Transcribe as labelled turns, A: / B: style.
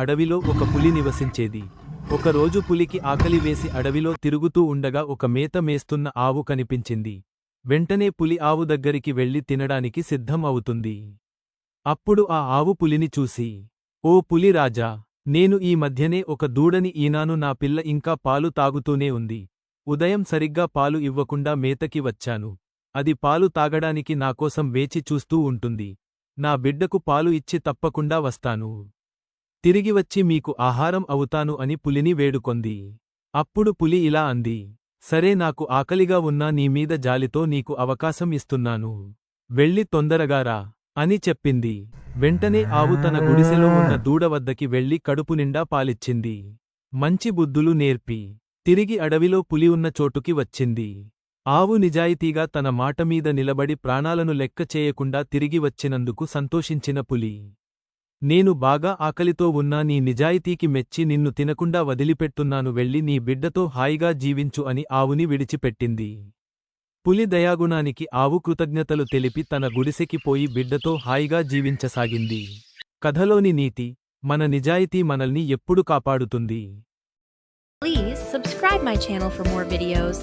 A: అడవిలో ఒక పులి నివసించేది. ఒకరోజు పులికి ఆకలి వేసి అడవిలో తిరుగుతూ ఉండగా ఒక మేత మేస్తున్న ఆవు కనిపించింది. వెంటనే పులి ఆవు దగ్గరికి వెళ్ళి తినడానికి సిద్ధం అవుతుంది. అప్పుడు ఆ ఆవు పులిని చూసి ఓ పులి రాజా నేను ఈ మధ్యనే ఒక దూడని ఈనాను నా పిల్ల ఇంకా పాలు తాగుతూనే ఉంది. ఉదయం సరిగ్గా పాలు ఇవ్వకుండా మేతకి వచ్చాను. అది పాలు తాగడానికి నాకోసం వేచి చూస్తూ ఉంటుంది. నా బిడ్డకు పాలు ఇచ్చి తప్పకుండా వస్తాను. తిరిగివచ్చి మీకు ఆహారం అవుతాను అని పులిని వేడుకొంది. అప్పుడు పులి ఇలా అంది సరే నాకు ఆకలిగా ఉన్నా నీమీద జాలితో నీకు అవకాశం ఇస్తున్నాను. వెళ్ళి తొందరగారా అని చెప్పింది. వెంటనే ఆవు తన గుడిసెలో ఉన్న దూడ వద్దకి వెళ్ళి కడుపు నిండా పాలిచ్చింది. మంచి బుద్ధులు నేర్పి తిరిగి అడవిలో పులి ఉన్న చోటుకి వచ్చింది. ఆవు నిజాయితీగా తన మాట మీద నిలబడి ప్రాణాలను లెక్క చేయకుండా తిరిగి వచ్చినందుకు సంతోషించిన పులి. నేను బాగా ఆకలితో ఉన్నా నీ నిజాయితీకి మెచ్చి నిన్ను తినకుండా వదిలిపెట్టున్నాను వెళ్ళి నీ బిడ్డతో హాయిగా జీవించు అని ఆవుని విడిచిపెట్టింది. పులి దయాగుణానికి ఆవు కృతజ్ఞతలు తెలిపి తన గుడిసెకి పోయి బిడ్డతో హాయిగా జీవించసాగింది. కథలోని నీతి మన నిజాయితీ మనల్ని ఎప్పుడు కాపాడుతుంది.
B: Please subscribe my channel for more videos.